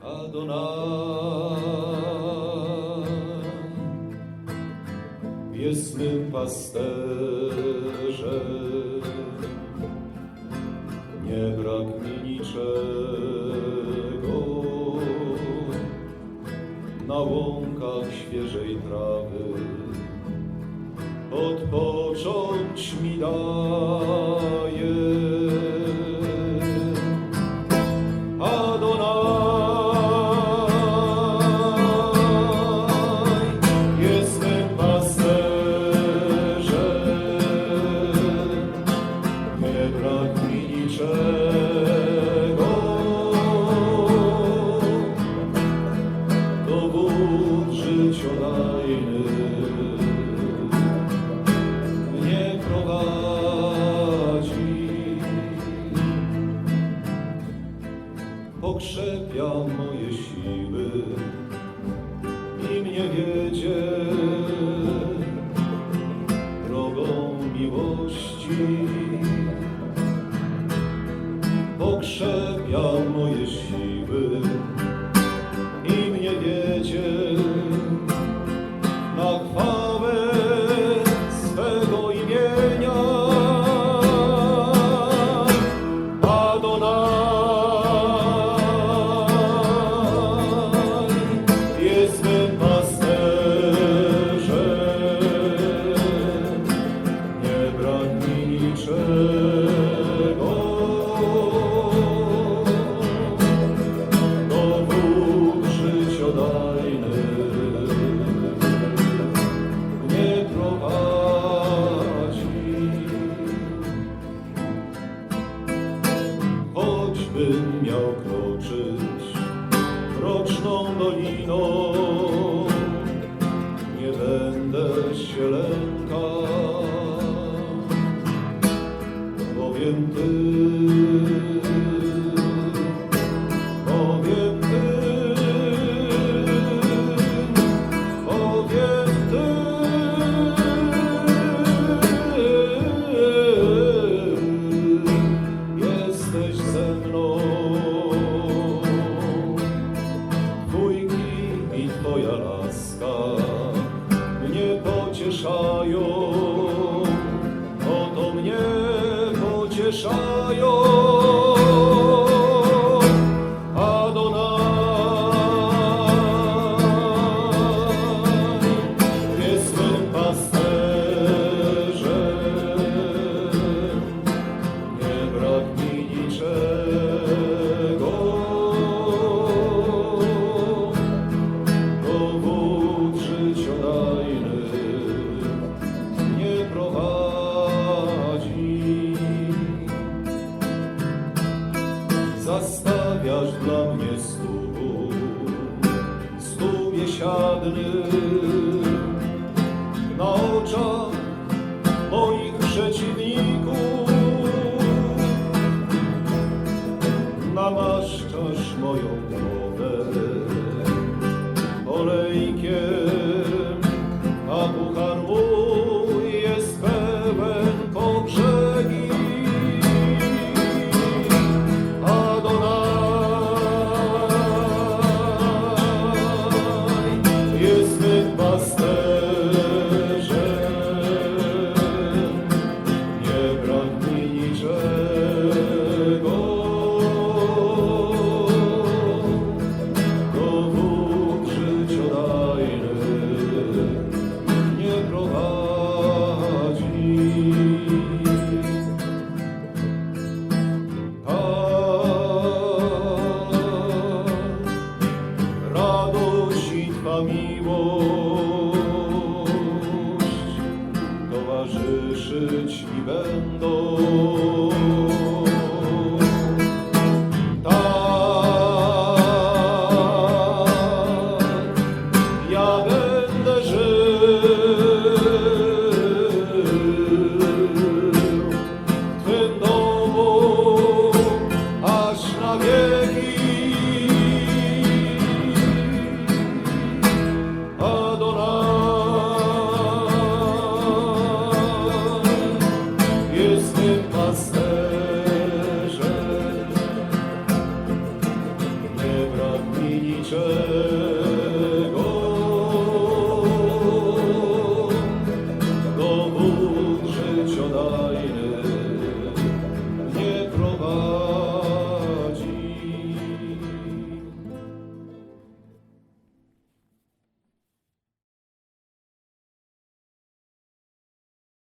Adonai jest mym pasterzem. Nie brak mi niczego na łąkach świeżej trawy. Odpocząć mi daje. Życiodajny mnie prowadzi. pokrzepia moje siły i mnie wiedzie drogą miłości. Pokrzepia moje siły i mnie wiedzie na doliną, nie będę się lękał, bowiem Ty, pocieszają. Adonai Zastawiasz dla mnie stół, stół biesiadny na oczach moich przeciwników. Namaszczasz moją głowę olejkiem, towarzyszyć mi będą.